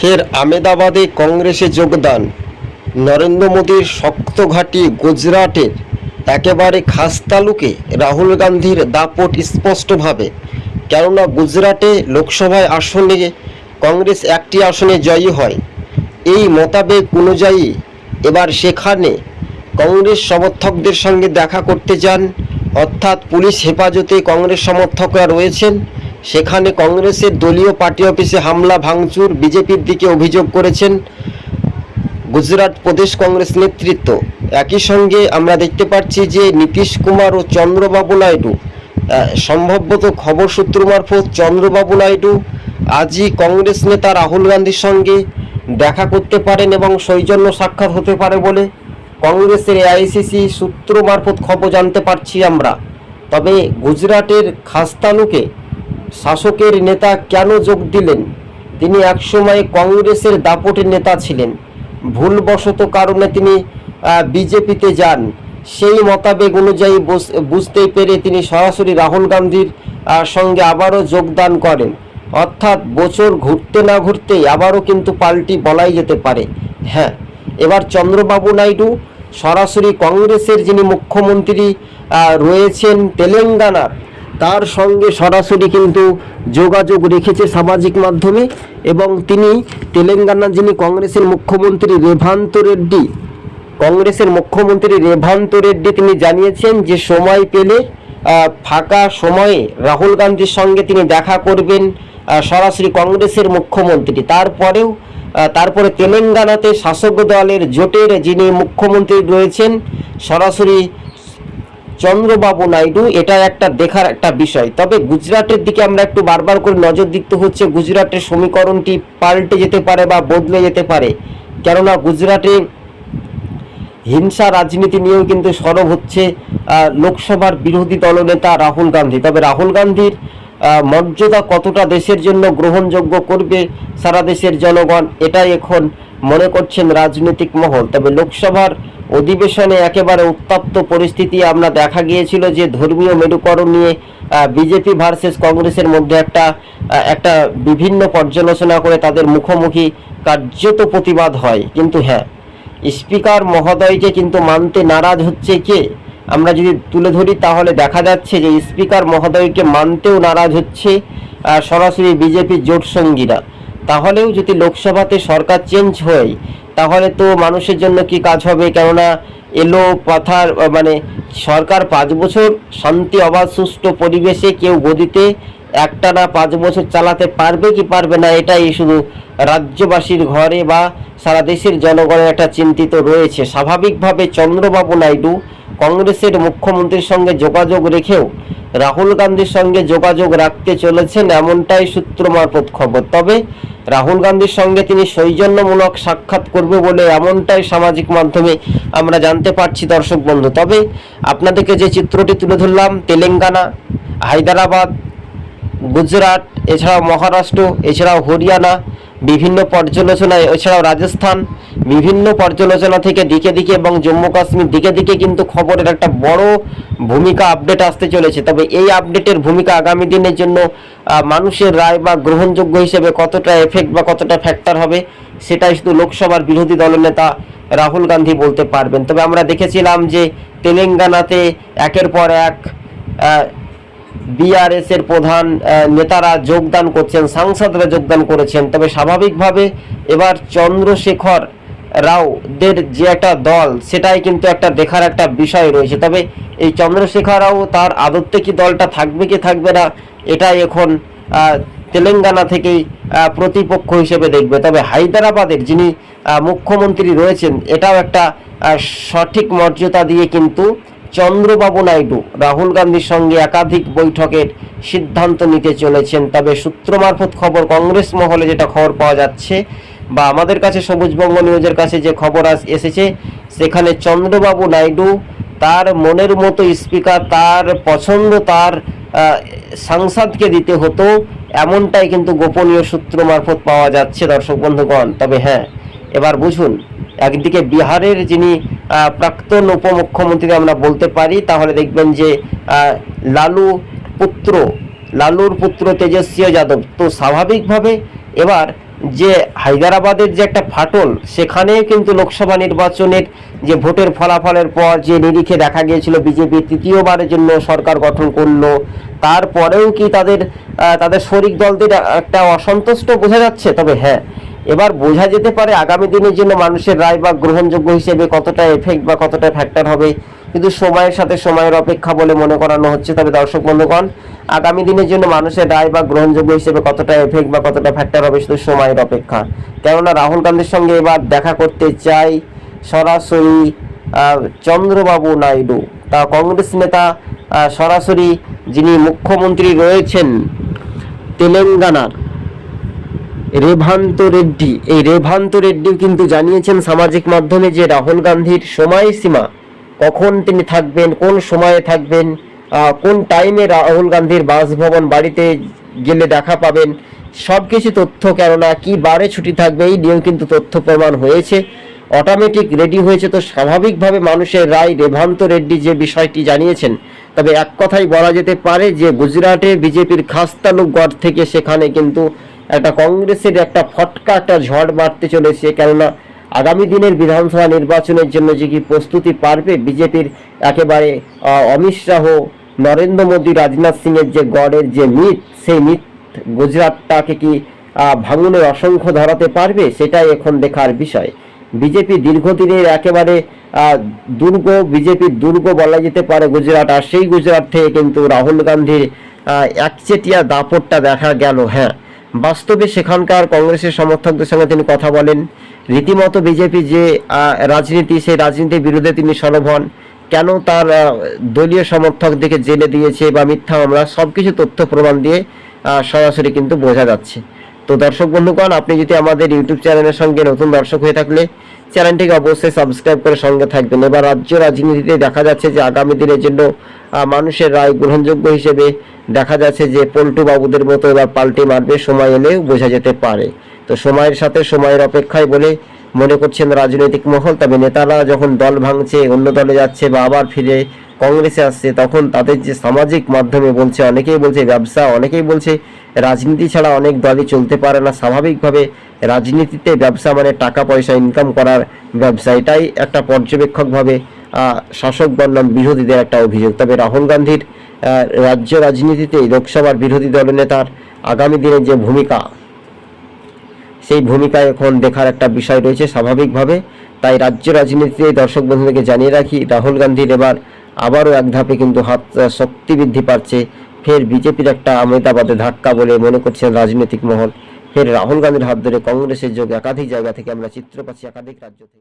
ফের আমেদাবাদে কংগ্রেসে যোগদান। নরেন্দ্র মোদীর শক্ত ঘাঁটি গুজরাটের একেবারে খাস তালুকে রাহুল গান্ধীর দাপট স্পষ্টভাবে। কেননা গুজরাটে লোকসভায় আসনে কংগ্রেস একটি আসনে জয়ী হয়। এই মোতাবেক অনুযায়ী এবার সেখানে কংগ্রেস সমর্থকদের সঙ্গে দেখা করতে যান। অর্থাৎ পুলিশ হেফাজতে কংগ্রেস সমর্থকরা রয়েছেন। সেখানে কংগ্রেসের দলীয় পার্টি অফিসে হামলা, ভাঙচুর, বিজেপির দিকে অভিযোগ করেছেন গুজরাট প্রদেশ কংগ্রেস নেতৃত্ব। একই সঙ্গে আমরা দেখতে পাচ্ছি যে নীতিশ কুমার ও চন্দ্রবাবু নাইডু সম্ভবত খবর সূত্র মারফত চন্দ্রবাবু নাইডু আজই কংগ্রেস নেতা রাহুল গান্ধীর সঙ্গে দেখা করতে পারেন এবং সৌজন্য সাক্ষাৎ হতে পারে বলে কংগ্রেসের এআইসিসি সূত্র মারফত খবর জানতে পারছি আমরা। তবে গুজরাটের খাস্তানুকে শাসকের নেতা কেন যোগ দিলেন? তিনি একসময় কংগ্রেসের দাপটের নেতা ছিলেন। ভুলবশত কারণে তিনি বিজেপিতে যান। সেই মতাবেক অনুযায়ী বুঝ- বুঝতে পেরে তিনি সরাসরি রাহুল গান্ধীর সঙ্গে আবারও যোগদান করেন। অর্থাৎ বছর ঘুরতে না ঘুরতেই আবারও কিন্তু পাল্টি বলাই যেতে পারে। হ্যাঁ এবার চন্দ্রবাবু নাইডু, সরাসরি কংগ্রেসের যিনি মুখ্যমন্ত্রী রয়েছেন তেলেঙ্গানার। তার সঙ্গে সরাসরি কিন্তু যোগাযোগ রেখেছে সামাজিক মাধ্যমে এবং তিনি তেলেঙ্গানার যিনি কংগ্রেসের মুখ্যমন্ত্রী রেভান্ত রেড্ডি, কংগ্রেসের মুখ্যমন্ত্রী রেভান্ত রেড্ডি তিনি জানিয়েছেন যে সময় পেলে ফাঁকা সময়ে রাহুল গান্ধীর সঙ্গে তিনি দেখা করবেন সরাসরি কংগ্রেসের মুখ্যমন্ত্রী। তারপরেও তারপরে তেলেঙ্গানাতে শাসক দলের জোটের যিনি মুখ্যমন্ত্রী রয়েছেন, সরাসরি চন্দ্রবাবু নাইডু এটা একটা দেখার একটা বিষয়। তবে গুজরাটের দিকে আমরা একটু বারবার করে নজর দিতে হচ্ছে, গুজরাটের সমীকরণটি পাল্টে যেতে পারে বা বদলে যেতে পারে। কেননা গুজরাটে হিংসা রাজনীতি নিয়েও কিন্তু সরব হচ্ছে লোকসভার বিরোধী দলনেতা রাহুল গান্ধী। তবে রাহুল গান্ধীর মর্যাদা কতটা দেশের জন্য গ্রহণযোগ্য করবে সারা দেশের জনগণ, এটাই এখন মনে করছেন রাজনৈতিক মহল। তবে লোকসভার অধিবেশনে একেবারে উত্তপ্ত পরিস্থিতি আমরা দেখা গিয়েছিল যে ধর্মীয় মেরুকরণ নিয়ে বিজেপি ভার্সেস কংগ্রেসের মধ্যে একটা একটা বিভিন্ন পর্যালোচনা করে তাদের মুখোমুখি কার্যত প্রতিবাদ হয়। কিন্তু হ্যাঁ স্পিকার মহোদয়কে কিন্তু মানতে নারাজ হচ্ছে কে? আমরা যদি তুলে ধরি তাহলে দেখা যাচ্ছে যে স্পিকার মহোদয়কে মানতেও নারাজ হচ্ছে সরাসরি বিজেপির জোট সঙ্গীরা। তাহলেও যদি লোকসভাতে সরকার চেঞ্জ হয় তাহলে তো মানুষের জন্য কি কাজ হবে? কেননা এলো আহ, মানে সরকার পাঁচ বছর শান্তি অবাধ সুষ্ঠু পরিবেশে কেউ গদিতে একটানা পাঁচ বছর চালাতে পারবে কি পারবে না এটাই শুধু রাজ্যবাসীর ঘরে বা সারা দেশের জনগণের একটা চিন্তিত রয়েছে। স্বাভাবিকভাবে চন্দ্রবাবু নাইডু কংগ্রেসের মুখ্যমন্ত্রীর সঙ্গে যোগাযোগ রেখেও রাহুল গান্ধীর সঙ্গে যোগাযোগ রাখতে চলেছেন এমনটাই সূত্র মারফত খবর তবে রাহুল গান্ধীর সঙ্গে তিনি সৌজন্যমূলক সাক্ষাৎ করবে বলে এমনটাই সামাজিক মাধ্যমে আমরা জানতে পারছি দর্শক বন্ধু। তবে আপনাদেরকে যে চিত্রটি তুলে ধরলাম, তেলেঙ্গানা, হায়দ্রাবাদ, গুজরাট, এছাড়াও মহারাষ্ট্র, এছাড়াও হরিয়ানা, বিভিন্ন পর্যালোচনায়, এছাড়াও রাজস্থান বিভিন্ন পর্যালোচনা থেকে দিকে দিকে এবং জম্মু কাশ্মীর দিকে দিকে কিন্তু খবরের একটা বড় ভূমিকা আপডেট আসতে চলেছে। তবে এই আপডেটের ভূমিকা আগামী দিনের জন্য মানুষের রায় বা গ্রহণযোগ্য হিসেবে কতটা এফেক্ট বা কতটা ফ্যাক্টর হবে, সেটাই শুধু লোকসভার বিরোধী দলনেতা রাহুল গান্ধী বলতে পারবেন। তবে আমরা দেখেছিলাম যে তেলেঙ্গানাতে একের পর এক বিআরএস এর প্রধান নেতারা যোগদান করছেন, সাংসদরা যোগদান করেছেন। তবে স্বাভাবিকভাবে এবার চন্দ্রশেখর রাওদের যে একটা দল, সেটাই কিন্তু একটা দেখার একটা বিষয় রয়েছে। তবে এই চন্দ্রশেখর রাও তার আদত্তে কি দলটা থাকবে কি থাকবে না, এটাই এখন তেলেঙ্গানা থেকেই প্রতিপক্ষ হিসেবে দেখবে। তবে হায়দ্রাবাদের যিনি মুখ্যমন্ত্রী রয়েছেন, এটাও একটা সঠিক মর্যাদা দিয়ে কিন্তু চন্দ্রবাবু নাইডু, রাহুল গান্ধীর সঙ্গে একাধিক বৈঠকের সিদ্ধান্ত নিতে চলেছেন। তবে সূত্র মারফত খবর, কংগ্রেস মহলে যেটা খবর পাওয়া যাচ্ছে বা আমাদের কাছে সবুজবঙ্গ নিউজের কাছে যে খবর আস এসেছে, সেখানে চন্দ্রবাবু নাইডু, তার মনের মতো স্পিকার, তার পছন্দ, তার সাংসদকে দিতে হতো। এমনটাই কিন্তু গোপনীয় সূত্র মারফত পাওয়া যাচ্ছে দর্শক বন্ধুগণ। তবে হ্যাঁ এবার বুঝুন, একদিকে বিহারের যিনি প্রাক্তন উপমুখ্যমন্ত্রী আমরা বলতে পারি, তাহলে দেখবেন যে লালু পুত্র, লালুর পুত্র তেজস্বী যাদব। তো স্বাভাবিকভাবে এবার যে হায়দ্রাবাদের যে একটা ফাটল সেখানে কিন্তু লোকসভা নির্বাচনের যে ভোটের ফলাফলের পর যে নিরিখে দেখা গিয়েছিল বিজেপি, তৃতীয়বারের জন্য সরকার গঠন করল। তারপরেও কি তাদের তাদের শরিক দলদের একটা অসন্তুষ্ট বোঝা যাচ্ছে? তবে হ্যাঁ। এবার বোঝা যেতে পারে আগামী দিনের জন্য মানুষের রায় বা গ্রহণযোগ্য হিসেবে কতটা এফেক্ট বা কতটা ফ্যাক্টর হবে। কিন্তু সময়ের সাথে সময়ের অপেক্ষা বলে মনে করানো হচ্ছে। তবে দর্শক বন্ধুগণ, আগামী দিনের জন্য মানুষের রায় বা গ্রহণযোগ্য হিসেবে কতটা এফেক্ট বা কতটা ফ্যাক্টর হবে শুধু সময়ের অপেক্ষা। কেননা রাহুল গান্ধীর সঙ্গে এবার দেখা করতে চাই সরাসরি চন্দ্রবাবু নাইডু। তা কংগ্রেস নেতা সরাসরি যিনি মুখ্যমন্ত্রী রয়েছেন, তেলেঙ্গানার রেভান্ত রেড্ডি। এই রেভান্ত রেড্ডিও কিন্তু জানিয়েছেন সামাজিক মাধ্যমে যে রাহুল গান্ধীর সময়সীমা কখন তিনি থাকবেন, কোন সময়ে থাকবেন কোন টাইমে রাহুল গান্ধীর বাসভবন বাড়িতে গেলে দেখা পাবেন সব কিছু তথ্য কেননা কি বারে ছুটি থাকবে এই নিয়েও কিন্তু তথ্য প্রমাণ হয়েছে। অটোমেটিক রেডি হয়েছে তো স্বাভাবিকভাবে মানুষের রায় রেভান্ত রেড্ডি যে বিষয়টি জানিয়েছেন, তবে এক কথাই বলা যেতে পারে যে গুজরাটে বিজেপির খাস্তালুকগড় থেকে সেখানে কিন্তু একটা কংগ্রেসের একটা ফটকা একটা ঝড় মারতে চলেছে, কেননা আগামী দিনের বিধানসভা নির্বাচনের জন্য যে কি প্রস্তুতি পারবে বিজেপির একেবারে অমিত শাহ, নরেন্দ্র মোদী, রাজনাথ সিং এর যে গড়ের যে মিথ সেই মিথ গুজরাটটাকে কি ভাঙনের অসংখ্য ধরাতে পারবে? সেটাই এখন দেখার বিষয়। বিজেপি দীর্ঘদিনের একেবারে দুর্গ, বিজেপির দুর্গ বলা যেতে পারে গুজরাট, আর সেই গুজরাট থেকে কিন্তু রাহুল গান্ধীর একচেটিয়া দাপটটা দেখা গেল। হ্যাঁ বাস্তবে সেখানকার কংগ্রেসের সমর্থকদের সঙ্গে তিনি কথা বলেন। রীতিমতো বিজেপি যে রাজনীতি, সেই রাজনীতির বিরুদ্ধে তিনি সরব হন, কেন তার দলীয় সমর্থকদেরকে জেলে দিয়েছে বা মিথ্যা মামলা, সবকিছু তথ্য প্রমাণ দিয়ে সরাসরি কিন্তু বোঝা যাচ্ছে। তো দর্শক বন্ধুগণ, আপনি যদি আমাদের ইউটিউব চ্যানেলের সঙ্গে নতুন দর্শক হয়ে থাকলে, চ্যানেলটিকে অবশ্যই সাবস্ক্রাইব করে সঙ্গে থাকবেন। এবার রাজ্য রাজনীতিতে দেখা যাচ্ছে যে আগামী দিনের জন্য মানুষের রায় গ্রহণযোগ্য হিসেবে দেখা যাচ্ছে যে পল্টু বাবুদের মতো এবার পাল্টে মারবে, সময় এলেও বোঝা যেতে পারে। তো সময়ের সাথে সময়ের অপেক্ষায় বলে মনে করছেন রাজনৈতিক মহল। তবে নেতারা যখন দল ভাঙছে, অন্য দলে যাচ্ছে বা আবার ফিরে কংগ্রেসে আসছে, তখন তাদের যে সামাজিক মাধ্যমে বলছে, অনেকেই বলছে ব্যবসা, অনেকেই বলছে রাজনীতি ছাড়া অনেক দলই চলতে পারে না। স্বাভাবিকভাবে রাজনীতিতে ব্যবসা মানে টাকা, পয়সা ইনকাম করার ব্যবসা। এটাই একটা পর্যবেক্ষকভাবে শাসক বনাম বিরোধীদের একটা অভিযোগ। তবে রাহুল গান্ধীর রাজ্য রাজনীতিতে লোকসভার বিরোধী দলনেতার আগামী দিনে যে ভূমিকা সেই ভূমিকা এখন দেখার একটা বিষয় রয়েছে স্বাভাবিকভাবে। তাই রাজ্য রাজনীতিতে দর্শক বন্ধুদেরকে জানিয়ে রাখি, রাহুল গান্ধীর এবার আবারও এক ধাপে কিন্তু হাত শক্তি বৃদ্ধি পাচ্ছে। ফের বিজেপির একটা আমেদাবাদে ধাক্কা বলে মনে করছেন রাজনৈতিক মহল। ফের রাহুল গান্ধীর হাত ধরে কংগ্রেসের যোগ একাধিক জায়গা থেকে আমরা চিত্র পাচ্ছি একাধিক রাজ্য থেকে।